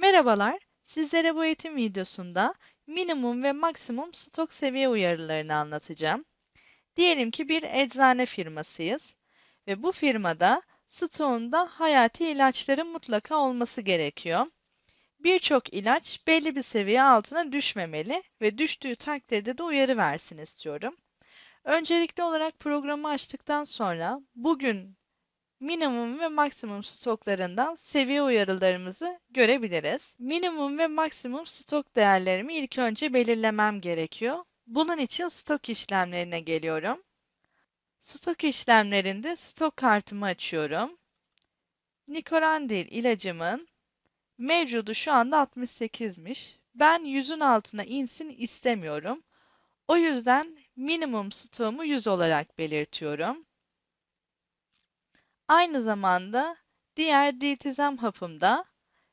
Merhabalar, sizlere bu eğitim videosunda minimum ve maksimum stok seviye uyarılarını anlatacağım. Diyelim ki bir eczane firmasıyız ve bu firmada stoğunda hayati ilaçların mutlaka olması gerekiyor. Birçok ilaç belli bir seviye altına düşmemeli ve düştüğü takdirde de uyarı versin istiyorum. Öncelikli olarak programı açtıktan sonra bugün minimum ve maksimum stoklarından seviye uyarılarımızı görebiliriz. Minimum ve maksimum stok değerlerimi ilk önce belirlemem gerekiyor. Bunun için stok işlemlerine geliyorum. Stok işlemlerinde stok kartımı açıyorum. Nikorandil ilacımın mevcudu şu anda 68'miş. Ben 100'ün altına insin istemiyorum. O yüzden minimum stoğumu 100 olarak belirtiyorum. Aynı zamanda diğer diltizam hapımda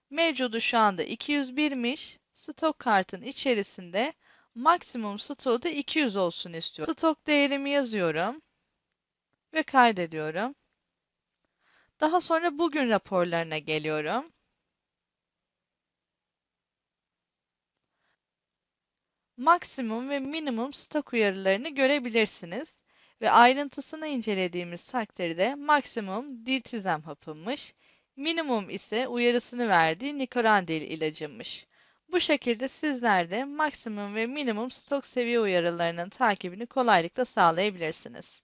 mevcudu şu anda 201'miş. Stok kartın içerisinde maksimum stoğu da 200 olsun istiyorum. Stok değerimi yazıyorum ve kaydediyorum. Daha sonra bugün raporlarına geliyorum. Maksimum ve minimum stok uyarılarını görebilirsiniz ve ayrıntısını incelediğimiz takdirde maksimum diltizem hapıymış, minimum ise uyarısını verdiği nikorandil ilacıymış. Bu şekilde sizler de maksimum ve minimum stok seviye uyarılarının takibini kolaylıkla sağlayabilirsiniz.